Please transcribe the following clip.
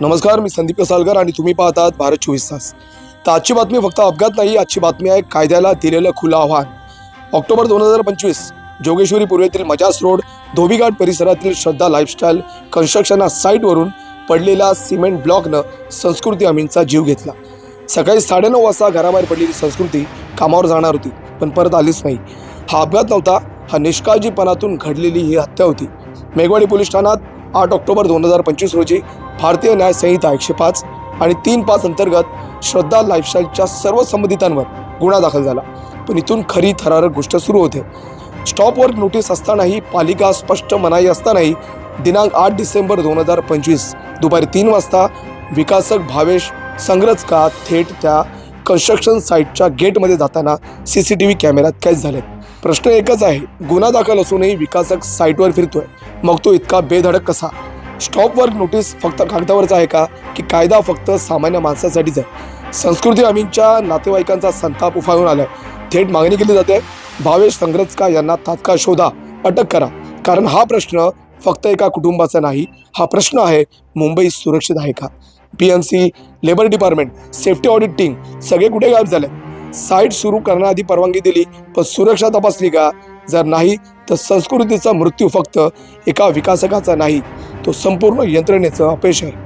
नमस्कार मी संदीप कसालकर आणि तुम्ही पाहतात भारत चोवीस तास. तर आजची बातमी फक्त अपघात नाही आजची बातमी आहे कायद्याला दिलेलं खुलं आव्हान. ऑक्टोबर दोन हजार पंचवीस जोगेश्वरी पूर्वेतील मजास रोड धोबीघाट परिसरातील श्रद्धा लाईफस्टाईल कन्स्ट्रक्शन साईटवरून पडलेल्या सिमेंट ब्लॉकनं संस्कृती अमीनचा जीव घेतला. सकाळी साडेनऊ वाजता घराबाहेर पडलेली संस्कृती कामावर जाणार होती पण परत आलीच नाही. हा अपघात नव्हता हा निष्काळजीपणातून घडलेली ही हत्या होती. मेघवाडी पोलीस ठाण्यात आठ ऑक्टोबर दोन हजार पंचवीस रोजी भारतीय न्याय संहिता एकशे पाच आणि तीन पाच अंतर्गत श्रद्धा लाईफस्टाईलच्या सर्व संबंधितांवर गुन्हा दाखल झाला. पण इथून खरी थरारक गोष्ट सुरू होते. स्टॉपवर्क नोटीस असतानाही पालिका स्पष्ट मनाई असतानाही दिनांक आठ डिसेंबर दोन हजार पंचवीस दुपारी तीन वाजता विकासक भावेश संग्रजका थेट त्या कन्स्ट्रक्शन साईटच्या गेटमध्ये जाताना सी सी टी व्ही कॅमेऱ्यात कैद झाले प्रश्न एकच आहे गुन्हा दाखल असूनही विकासक साईटवर फिरतोय. मग तो इतका बेधडक कसा? स्टॉपवर नोटीस फक्त कागदावरच आहे का? की कायदा फक्त सामान्य माणसासाठीच आहे? संस्कृती अमीनच्या नातेवाईकांचा संताप उफाळून आलाय. थेट मागणी केली जाते भावेश संग्रजका यांना तात्काळ शोधा अटक करा. कारण हा प्रश्न फक्त एका कुटुंबाचा नाही हा प्रश्न आहे मुंबई सुरक्षित आहे का? P M C labour department safety audit team सगळे कुठे गायब झाले? साईट सुरू करण्याआधी परवानगी दिली पण सुरक्षा तपासली का? जर नाही तर संस्कृतीचा मृत्यू फक्त एका विकासकाचा नाही. तो संपूर्ण यंत्रणेचं अपयश आहे.